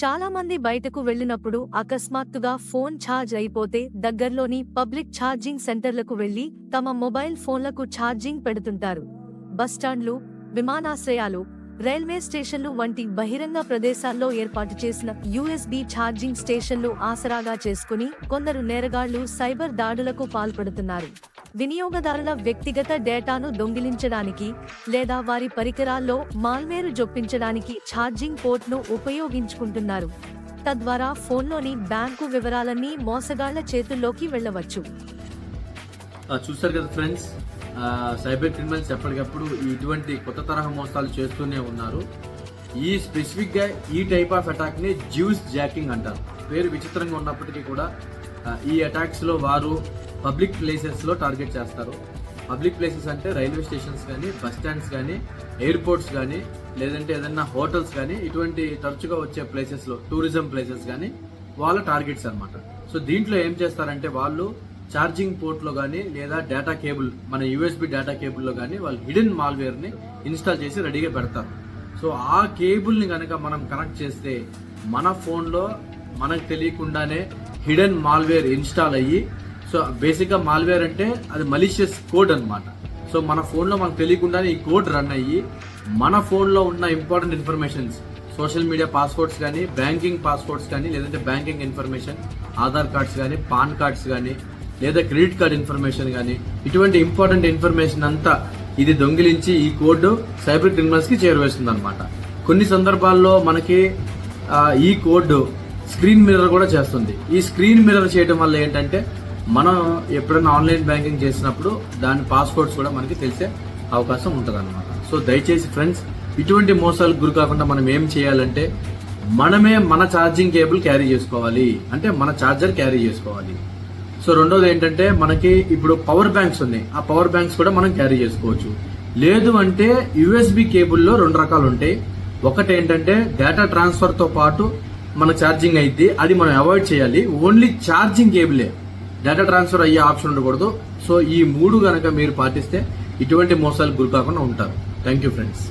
చాలా మంది బయటకు వెళ్ళినప్పుడు అకస్మాత్తుగా ఫోన్ ఛార్జ్ అయిపోతే దగ్గర్లోని పబ్లిక్ ఛార్జింగ్ సెంటర్లకు వెళ్ళి తమ మొబైల్ ఫోన్లకు ఛార్జింగ్ పెడుతుంటారు. బస్టాండ్లు విమానాశ్రయాలు రైల్వే స్టేషన్లు వంటి బహిరంగ ప్రదేశాల్లో ఏర్పాటు చేసిన యూఎస్బీ ఛార్జింగ్ స్టేషన్లు ఆసరాగా చేసుకుని కొందరు నేరగాళ్ళు సైబర్ దాడులకు పాల్పడుతున్నారు. వినియోగదారుల వ్యక్తిగత డేటాను దొంగిలించడానికి లేదా వారి పరికరాల్లో మాల్వేరు జొప్పించడానికి ఛార్జింగ్ పోర్ట్ను ఉపయోగించుకుంటున్నారు. తద్వారా ఫోన్లోని బ్యాంకు వివరాలన్నీ మోసగాళ్ళ చేతుల్లోకి వెళ్ళవచ్చు. చూసారు చూస్తారు కదా ఫ్రెండ్స్? సైబర్ క్రిమినల్స్ ఎప్పటికప్పుడు ఇటువంటి కొత్త తరహా మోసాలు చేస్తూనే ఉన్నారు. ఈ స్పెసిఫిక్గా ఈ టైప్ ఆఫ్ అటాక్ని జ్యూస్ జాకింగ్ అంటారు. పేరు విచిత్రంగా ఉన్నప్పటికీ కూడా ఈ అటాక్స్లో వారు పబ్లిక్ ప్లేసెస్లో టార్గెట్ చేస్తారు. పబ్లిక్ ప్లేసెస్ అంటే రైల్వే స్టేషన్స్ కానీ బస్ స్టాండ్స్ కానీ ఎయిర్పోర్ట్స్ కానీ లేదంటే ఏదైనా హోటల్స్ కానీ ఇటువంటి తరచుగా వచ్చే ప్లేసెస్లో టూరిజం ప్లేసెస్ కానీ వాళ్ళ టార్గెట్స్ అన్నమాట. సో దీంట్లో ఏం చేస్తారంటే వాళ్ళు ఛార్జింగ్ పోర్ట్లో కానీ లేదా డేటా కేబుల్ మన యూఎస్బి డేటా కేబుల్లో కానీ వాళ్ళు హిడెన్ మాల్వేర్ని ఇన్స్టాల్ చేసి రెడీగా పెడతారు. సో ఆ కేబుల్ని కనుక మనం కనెక్ట్ చేస్తే మన ఫోన్లో మనకు తెలియకుండానే హిడెన్ మాల్వేర్ ఇన్స్టాల్ అయ్యి సో బేసిక్గా మాల్వేర్ అంటే అది మలీషియస్ కోడ్ అనమాట సో మన ఫోన్లో మనకు తెలియకుండానే ఈ కోడ్ రన్ అయ్యి మన ఫోన్లో ఉన్న important informations social media passwords కానీ బ్యాంకింగ్ పాస్వర్డ్స్ కానీ లేదంటే బ్యాంకింగ్ ఇన్ఫర్మేషన్ ఆధార్ కార్డ్స్ కానీ పాన్ కార్డ్స్ కానీ లేదా క్రెడిట్ కార్డ్ ఇన్ఫర్మేషన్ కానీ ఇటువంటి ఇంపార్టెంట్ ఇన్ఫర్మేషన్ అంతా ఇది దొంగిలించి ఈ కోడ్ సైబర్ క్రిమినల్స్కి చేరువేస్తుంది అనమాట కొన్ని సందర్భాల్లో మనకి ఈ కోడ్ స్క్రీన్ మిర్రర్ కూడా చేస్తుంది. ఈ స్క్రీన్ మిర్రర్ చేయడం వల్ల ఏంటంటే మనం ఎప్పుడైనా ఆన్లైన్ బ్యాంకింగ్ చేసినప్పుడు దాని పాస్వర్డ్స్ కూడా మనకి తెలిసే అవకాశం ఉంటుంది అనమాట సో దయచేసి ఫ్రెండ్స్ ఇటువంటి మోసాలకు గురి కాకుండా మనం ఏం చేయాలంటే మనమే మన ఛార్జింగ్ కేబుల్ క్యారీ చేసుకోవాలి. అంటే మన ఛార్జర్ క్యారీ చేసుకోవాలి. సో రెండోది ఏంటంటే మనకి ఇప్పుడు పవర్ బ్యాంక్స్ ఉన్నాయి. ఆ పవర్ బ్యాంక్స్ కూడా మనం క్యారీ చేసుకోవచ్చు. లేదు అంటే యూఎస్బి కేబుల్లో రెండు రకాలు ఉంటాయి. ఒకటి ఏంటంటే డేటా ట్రాన్స్ఫర్తో పాటు మన ఛార్జింగ్ అయితే అది మనం అవాయిడ్ చేయాలి. ఓన్లీ ఛార్జింగ్ కేబులే. డేటా ట్రాన్స్ఫర్ అయ్యే ఆప్షన్ ఉండకూడదు. సో ఈ మూడు గనక మీరు పాటిస్తే ఇటువంటి మోసాలకు గురి కాకుండా ఉంటారు. Thank you friends